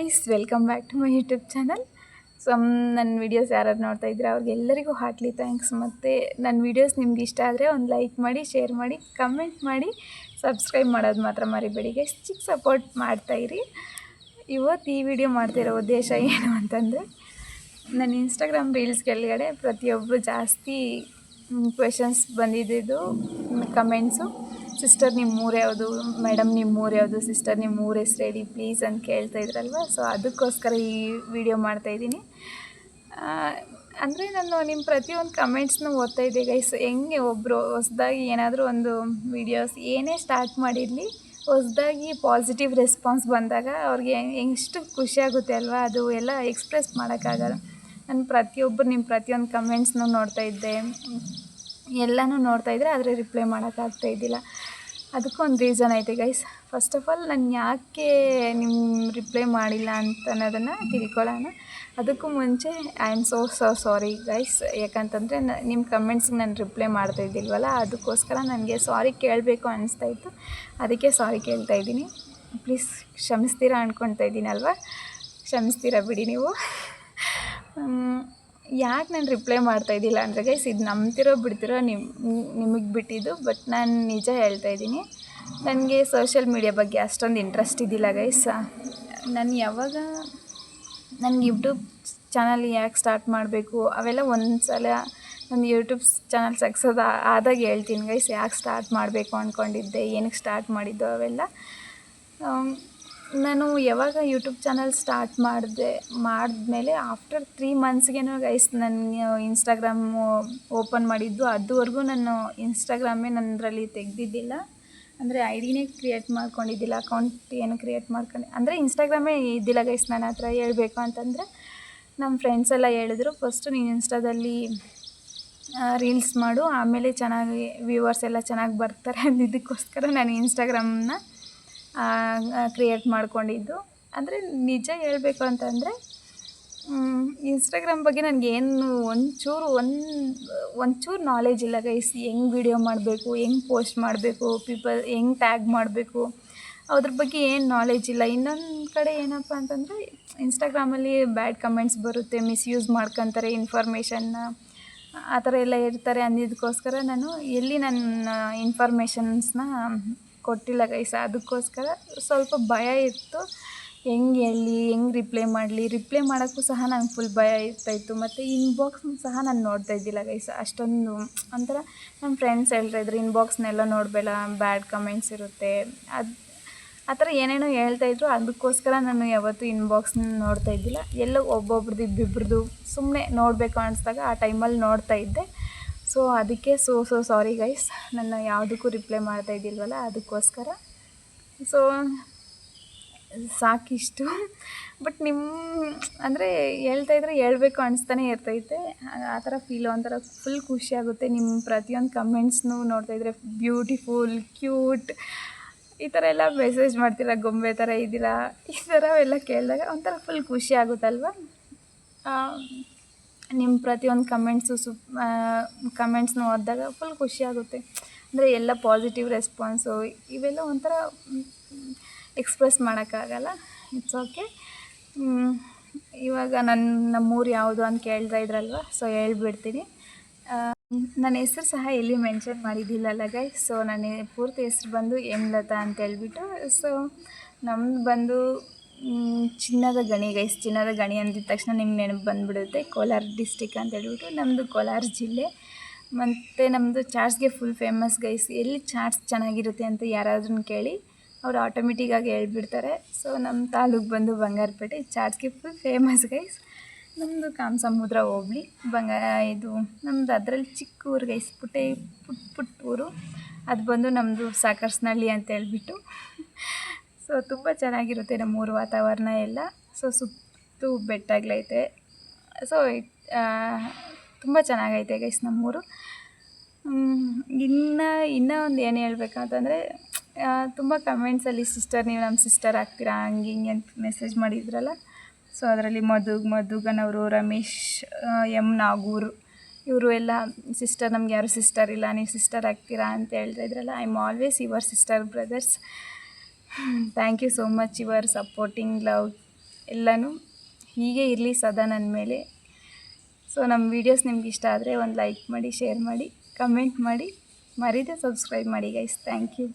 Guys welcome back to my YouTube channel so ನನ್ನ videos ಯಾರು ನೋಡ್ತಾ ಇದ್ರೆ ಅವ್ರಿಗೆಲ್ಲರಿಗೂ ಹಾಟ್ಲಿ ಥ್ಯಾಂಕ್ಸ್ ಮತ್ತು ನನ್ನ ವೀಡಿಯೋಸ್ ನಿಮ್ಗೆ ಇಷ್ಟ ಆದರೆ ಒಂದು ಲೈಕ್ ಮಾಡಿ ಶೇರ್ ಮಾಡಿ ಕಮೆಂಟ್ ಮಾಡಿ ಸಬ್ಸ್ಕ್ರೈಬ್ ಮಾಡೋದು ಮಾತ್ರ ಮರಿಬೇಡಿ ಗೈಸ್ ಚಿಕ್ಕ ಸಪೋರ್ಟ್ ಮಾಡ್ತಾಯಿರಿ ಇವತ್ತು ಈ ವಿಡಿಯೋ ಮಾಡ್ತಿರೋ ಉದ್ದೇಶ ಏನು ಅಂತಂದರೆ ನನ್ನ ಇನ್ಸ್ಟಾಗ್ರಾಮ್ ರೀಲ್ಸ್ ಕೆಳಗಡೆ ಪ್ರತಿಯೊಬ್ಬರು ಜಾಸ್ತಿ ಕ್ವೆಶನ್ಸ್ ಬಂದಿದ್ದು ಕಮೆಂಟ್ಸು ಸಿಸ್ಟರ್ ನಿಮ್ಮ ಊರು ಯಾವುದು? ಮೇಡಮ್ ನಿಮ್ಮ ಊರು ಯಾವುದು? ಸಿಸ್ಟರ್ ನಿಮ್ಮ ಊರು ಹೆಸ್ರು ಹೇಳಿ ಪ್ಲೀಸ್ ಅಂತ ಕೇಳ್ತಾ ಇದ್ರಲ್ವ? ಸೊ ಅದಕ್ಕೋಸ್ಕರ ಈ ವಿಡಿಯೋ ಮಾಡ್ತಾಯಿದ್ದೀನಿ ಅಂದರೆ ನಾನು ನಿಮ್ಮ ಪ್ರತಿಯೊಂದು ಕಮೆಂಟ್ಸ್ನ ಓದ್ತಾ ಇದ್ದೆ ಗೈಸ್ ಹೆಂಗೆ ಒಬ್ಬರು ಹೊಸ್ದಾಗಿ ಏನಾದರೂ ಒಂದು ವಿಡಿಯೋಸ್ ಏನೇ ಸ್ಟಾರ್ಟ್ ಮಾಡಿರಲಿ, ಹೊಸ್ದಾಗಿ ಪಾಸಿಟಿವ್ ರೆಸ್ಪಾನ್ಸ್ ಬಂದಾಗ ಅವ್ರಿಗೆ ಎಷ್ಟು ಖುಷಿಯಾಗುತ್ತೆ ಅಲ್ವಾ? ಅದು ಎಲ್ಲ ಎಕ್ಸ್ಪ್ರೆಸ್ ಮಾಡೋಕ್ಕಾಗಲ್ಲ. ನಾನು ಪ್ರತಿಯೊಬ್ಬರು ನಿಮ್ಮ ಪ್ರತಿಯೊಂದು ಕಮೆಂಟ್ಸ್ನೂ ನೋಡ್ತಾ ಇದ್ದೆ. ಎಲ್ಲನೂ ನೋಡ್ತಾ ಇದ್ದರೆ ಆದರೆ ರಿಪ್ಲೈ ಮಾಡೋಕ್ಕಾಗ್ತಾ ಇದ್ದಿಲ್ಲ. ಅದಕ್ಕೂ ಒಂದು ರೀಸನ್ ಐತೆ ಗೈಸ್ ಫಸ್ಟ್ ಆಫ್ ಆಲ್ ನಾನು ಯಾಕೆ ನಿಮ್ಮ ರಿಪ್ಲೈ ಮಾಡಿಲ್ಲ ಅಂತ ಅನ್ನೋದನ್ನು ತಿಳ್ಕೊಳ್ಳೋಣ. ಅದಕ್ಕೂ ಮುಂಚೆ I am so so sorry guys ಯಾಕಂತಂದರೆ ನಿಮ್ಮ ಕಮೆಂಟ್ಸ್ಗೆ ನಾನು ರಿಪ್ಲೈ ಮಾಡ್ತಾ ಇದ್ದಿಲ್ವಲ್ಲ, ಅದಕ್ಕೋಸ್ಕರ ನನಗೆ ಸಾರಿ ಕೇಳಬೇಕು ಅನಿಸ್ತಾ ಇತ್ತು. ಅದಕ್ಕೆ ಸಾರಿ ಕೇಳ್ತಾ ಇದ್ದೀನಿ. ಪ್ಲೀಸ್ ಕ್ಷಮಿಸ್ತೀರಾ ಅಂದ್ಕೊಳ್ತಾ ಇದ್ದೀನಲ್ವಾ? ಕ್ಷಮಿಸ್ತೀರಾ ಬಿಡಿ ನೀವು. ಯಾಕೆ ನಾನು ರಿಪ್ಲೈ ಮಾಡ್ತಾ ಇದ್ದಿಲ್ಲ ಅಂದರೆ ಗೈಸ್ ಇದು ನಂಬ್ತಿರೋ ಬಿಡ್ತಿರೋ ನಿಮ್ಮ ನಿಮಗೆ ಬಿಟ್ಟಿದ್ದು ಬಟ್ ನಾನು ನಿಜ ಹೇಳ್ತಾ ಇದ್ದೀನಿ. ನನಗೆ ಸೋಷಿಯಲ್ ಮೀಡಿಯಾ ಬಗ್ಗೆ ಅಷ್ಟೊಂದು ಇಂಟ್ರೆಸ್ಟ್ ಇದ್ದಿಲ್ಲ ಗೈಸ್ ನಾನು ಯಾವಾಗ ನನಗೆ ಯೂಟ್ಯೂಬ್ ಚಾನಲ್ ಯಾಕೆ ಸ್ಟಾರ್ಟ್ ಮಾಡಬೇಕು, ಅವೆಲ್ಲ ಒಂದು ಸಲ ನನ್ನ ಯೂಟ್ಯೂಬ್ ಚಾನಲ್ ಸಕ್ಸಸ್ ಆದಾಗ ಹೇಳ್ತೀನಿ ಗೈಸ್ ಯಾಕೆ ಸ್ಟಾರ್ಟ್ ಮಾಡಬೇಕು ಅಂದ್ಕೊಂಡಿದ್ದೆ ಏನಕ್ಕೆ ಸ್ಟಾರ್ಟ್ ಮಾಡಿದ್ದು ಅವೆಲ್ಲ. ನಾನು ಯಾವಾಗ ಯೂಟ್ಯೂಬ್ ಚಾನಲ್ ಸ್ಟಾರ್ಟ್ ಮಾಡಿದೆ, ಮಾಡಿದ್ಮೇಲೆ ಆಫ್ಟರ್ ತ್ರೀ ಮಂತ್ಸ್ಗೇನೋ ಗೈಸ್ ನನ್ನ ಇನ್ಸ್ಟಾಗ್ರಾಮ್ ಓಪನ್ ಮಾಡಿದ್ದು, ಅದುವರೆಗೂ ನಾನು ಇನ್ಸ್ಟಾಗ್ರಾಮೇ ನನ್ನದ್ರಲ್ಲಿ ತೆಗೆದಿದ್ದಿಲ್ಲ. ಅಂದರೆ ಐ ಡಿನೇ ಕ್ರಿಯೇಟ್ ಮಾಡ್ಕೊಂಡಿದ್ದಿಲ್ಲ ಅಕೌಂಟ್ ಏನು ಕ್ರಿಯೇಟ್ ಮಾಡ್ಕೊಂಡು, ಅಂದರೆ ಇನ್ಸ್ಟಾಗ್ರಾಮೇ ಇದ್ದಿಲ್ಲ ಗೈಸ್ ನನ್ನ ಹತ್ರ ಹೇಳಬೇಕು ಅಂತಂದರೆ ನಮ್ಮ ಫ್ರೆಂಡ್ಸ್ ಎಲ್ಲ ಹೇಳಿದ್ರು ಫಸ್ಟು ನೀನು ಇನ್ಸ್ಟಾದಲ್ಲಿ ರೀಲ್ಸ್ ಮಾಡು, ಆಮೇಲೆ ಚೆನ್ನಾಗಿ ವ್ಯೂವರ್ಸ್ ಎಲ್ಲ ಚೆನ್ನಾಗಿ ಬರ್ತಾರೆ ಅಂದಿದ್ದಕ್ಕೋಸ್ಕರ ನಾನು ಇನ್ಸ್ಟಾಗ್ರಾಮ್ನ ಕ್ರಿಯೇಟ್ ಮಾಡ್ಕೊಂಡಿದ್ದು. ಅಂದರೆ ನಿಜ ಹೇಳಬೇಕು ಅಂತಂದರೆ ಇನ್ಸ್ಟಾಗ್ರಾಮ್ ಬಗ್ಗೆ ನನಗೇನು ಒಂಚೂರು ಒಂದು, ಒಂಚೂರು ನಾಲೆಜ್ ಇಲ್ಲ ಗೈಸ್ ಹೆಂಗೆ ವಿಡಿಯೋ ಮಾಡಬೇಕು, ಹೆಂಗೆ ಪೋಸ್ಟ್ ಮಾಡಬೇಕು ಪೀಪಲ್ ಹೆಂಗೆ ಟ್ಯಾಗ್ ಮಾಡಬೇಕು. ಅದ್ರ ಬಗ್ಗೆ ಏನು ನಾಲೆಜ್ ಇಲ್ಲ. ಇನ್ನೊಂದು ಕಡೆ ಏನಪ್ಪ ಅಂತಂದರೆ ಇನ್ಸ್ಟಾಗ್ರಾಮಲ್ಲಿ ಬ್ಯಾಡ್ ಕಮೆಂಟ್ಸ್ ಬರುತ್ತೆ ಮಿಸ್ಯೂಸ್ ಮಾಡ್ಕೊತಾರೆ ಇನ್ಫಾರ್ಮೇಷನ್ನ ಆ ಥರ ಎಲ್ಲ ಇರ್ತಾರೆ ಅಂದಿದ್ದಕ್ಕೋಸ್ಕರ ನಾನು ಎಲ್ಲಿ ನನ್ನ ಇನ್ಫಾರ್ಮೇಷನ್ಸ್ನ ಕೊಟ್ಟಿಲ್ಲ ಗೈಸ ಅದಕ್ಕೋಸ್ಕರ ಸ್ವಲ್ಪ ಭಯ ಇತ್ತು. ಹೆಂಗೆ ಹೇಳಿ, ಹೆಂಗೆ ರಿಪ್ಲೈ ಮಾಡಲಿ? ರಿಪ್ಲೈ ಮಾಡೋಕ್ಕೂ ಸಹ ನಂಗೆ ಫುಲ್ ಭಯ ಇರ್ತಾಯಿತ್ತು ಮತ್ತು ಇನ್ಬಾಕ್ಸ್ನ ಸಹ ನಾನು ನೋಡ್ತಾ ಇದ್ದಿಲ್ಲ ಗೈಸ ಅಷ್ಟೊಂದು ಒಂಥರ ನಮ್ಮ ಫ್ರೆಂಡ್ಸ್ ಹೇಳ್ತಾಯಿದ್ರು ಇನ್ಬಾಕ್ಸ್ನೆಲ್ಲ ನೋಡಬೇಡ ಬ್ಯಾಡ್ ಕಮೆಂಟ್ಸ್ ಇರುತ್ತೆ. ಅದು ಆ ಥರ ಏನೇನೋ ಹೇಳ್ತಾಯಿದ್ರು ಅದಕ್ಕೋಸ್ಕರ ನಾನು ಯಾವತ್ತೂ ಇನ್ಬಾಕ್ಸ್ನ ನೋಡ್ತಾ ಇದ್ದಿಲ್ಲ. ಎಲ್ಲೋ ಒಬ್ಬೊಬ್ರದ್ದು ಇಬ್ಬಿಬ್ರದ್ದು ಸುಮ್ಮನೆ ನೋಡಬೇಕು ಅನಿಸ್ದಾಗ ಆ ಟೈಮಲ್ಲಿ ನೋಡ್ತಾ ಇದ್ದೆ. ಸೊ ಅದಕ್ಕೆ ಸೊ ಸೊ ಸಾರಿ ಗೈಸ್ ನನ್ನ ಯಾವುದಕ್ಕೂ ರಿಪ್ಲೈ ಮಾಡ್ತಾ ಇದ್ದಿಲ್ವಲ್ಲ, ಅದಕ್ಕೋಸ್ಕರ. ಸೊ ಸಾಕಿಷ್ಟು. ಬಟ್ ನಿಮ್ಮ ಅಂದರೆ ಹೇಳ್ತಾ ಇದ್ರೆ ಹೇಳ್ಬೇಕು ಅನಿಸ್ತಾನೆ ಇರ್ತೈತೆ. ಆ ಥರ ಫೀಲ್ ಒಂಥರ ಫುಲ್ ಖುಷಿಯಾಗುತ್ತೆ ನಿಮ್ಮ ಪ್ರತಿಯೊಂದು ಕಮೆಂಟ್ಸ್ನು ನೋಡ್ತಾ ಇದ್ರೆ ಬ್ಯೂಟಿಫುಲ್ ಕ್ಯೂಟ್ ಈ ಥರ ಎಲ್ಲ ಮೆಸೇಜ್ ಮಾಡ್ತೀರಾ, ಗೊಂಬೆ ಥರ ಇದ್ದೀರಾ? ಈ ಥರ ಎಲ್ಲ ಕೇಳಿದಾಗ ಒಂಥರ ಫುಲ್ ಖುಷಿ ನಿಮ್ಮ ಪ್ರತಿಯೊಂದು ಕಮೆಂಟ್ಸು ಸು ಕಮೆಂಟ್ಸ್ನ ಓದಿದಾಗ ಫುಲ್ ಖುಷಿಯಾಗುತ್ತೆ ಅಂದರೆ ಎಲ್ಲ ಪಾಸಿಟಿವ್ ರೆಸ್ಪಾನ್ಸು ಇವೆಲ್ಲ ಒಂಥರ ಎಕ್ಸ್ಪ್ರೆಸ್ ಮಾಡೋಕ್ಕಾಗಲ್ಲ. ಇಟ್ಸ್ ಓಕೆ ಇವಾಗ ನನ್ನ, ನಮ್ಮೂರು ಯಾವುದು ಅಂತ ಕೇಳ್ತಾ ಇದ್ರಲ್ವ? ಸೊ ಹೇಳ್ಬಿಡ್ತೀನಿ. ನನ್ನ ಹೆಸ್ರು ಸಹ ಎಲ್ಲಿ ಮೆನ್ಷನ್ ಮಾಡಿದ್ದಿಲ್ಲಲ್ಲ ಗೈ ಸೊ ನನ್ನ ಪೂರ್ತಿ ಹೆಸ್ರು ಬಂದು ಹೇಮ್ಲತಾ ಅಂತ ಹೇಳ್ಬಿಟ್ಟು. ಸೊ ನಮ್ದು ಬಂದು ಚಿನ್ನದ ಗಣಿ ಗೈಸ್ ಚಿನ್ನದ ಗಣಿ ಅಂದಿದ ತಕ್ಷಣ ನಿಮ್ಗೆ ನೆನಪು ಬಂದುಬಿಡುತ್ತೆ. ಕೋಲಾರ ಡಿಸ್ಟಿಕ್ ಅಂತ ಹೇಳ್ಬಿಟ್ಟು ನಮ್ಮದು ಕೋಲಾರ ಜಿಲ್ಲೆ. ಮತ್ತು ನಮ್ಮದು ಚಾಟ್ಸ್ಗೆ ಫುಲ್ ಫೇಮಸ್ ಗೈಸ್ ಎಲ್ಲಿ ಚಾಟ್ಸ್ ಚೆನ್ನಾಗಿರುತ್ತೆ ಅಂತ ಯಾರಾದ್ರೂ ಕೇಳಿ ಅವ್ರು ಆಟೋಮೆಟಿಕ್ಕಾಗಿ ಹೇಳ್ಬಿಡ್ತಾರೆ. ಸೊ ನಮ್ಮ ತಾಲೂಕು ಬಂದು ಬಂಗಾರಪೇಟೆ. ಚಾಟ್ಸ್ಗೆ ಫುಲ್ ಫೇಮಸ್ ಗೈಸ್ ನಮ್ಮದು ಕಾಮಸಮುದ್ರ ಹೋಬ್ಳಿ. ಬಂಗ, ಇದು ನಮ್ಮದು ಅದರಲ್ಲಿ ಚಿಕ್ಕ ಊರು ಗೈಸ್ ಪುಟ್ಟೆ ಪುಟ್ಟ ಪುಟ್ಟ ಊರು ಅದು ಬಂದು ನಮ್ಮದು ಸಾಕರ್ಸ್ನಳ್ಳಿ ಅಂತ ಹೇಳ್ಬಿಟ್ಟು. ಸೊ ತುಂಬ ಚೆನ್ನಾಗಿರುತ್ತೆ ನಮ್ಮೂರು ವಾತಾವರಣ ಎಲ್ಲ. ಸೊ ಸುತ್ತು ಬೆಟ್ಟಗಳೈತೆ ಸೊ ತುಂಬ ಚೆನ್ನಾಗೈತೆ ಗೈಸ್ ನಮ್ಮೂರು ಇನ್ನು, ಇನ್ನೂ ಒಂದು ಏನು ಹೇಳ್ಬೇಕಂತಂದರೆ ತುಂಬ ಕಮೆಂಟ್ಸಲ್ಲಿ ಸಿಸ್ಟರ್ ನೀವು ನಮ್ಮ ಸಿಸ್ಟರ್ ಆಗ್ತೀರಾ, ಹಂಗೆ ಹಿಂಗೆ ಅಂತ ಮೆಸೇಜ್ ಮಾಡಿದ್ರಲ್ಲ. ಸೊ ಅದರಲ್ಲಿ ಮಧುಗ್ ಮಧುಗನವರು ರಮೇಶ್ ಎಂ ನಾಗೂರು, ಇವರು ಎಲ್ಲ ಸಿಸ್ಟರ್ ನಮ್ಗೆ ಯಾರು ಸಿಸ್ಟರ್ ಇಲ್ಲ, ನೀವು ಸಿಸ್ಟರ್ ಆಗ್ತೀರಾ? ಅಂತ ಹೇಳ್ತಾ ಇದ್ರಲ್ಲ. I am always your sister brothers thank you so much your supporting love ಎಲ್ಲನೂ ಹೀಗೆ ಇರಲಿ ಸದಾ ನನ್ನ ಮೇಲೆ. ಸೊ ನಮ್ಮ ವೀಡಿಯೋಸ್ ನಿಮ್ಗೆ ಇಷ್ಟ ಆದರೆ ಒಂದು ಲೈಕ್ ಮಾಡಿ ಶೇರ್ ಮಾಡಿ ಕಮೆಂಟ್ ಮಾಡಿ. ಮರೀದೆ ಸಬ್ಸ್ಕ್ರೈಬ್ ಮಾಡಿ ಗೈಸ್ ಥ್ಯಾಂಕ್ ಯು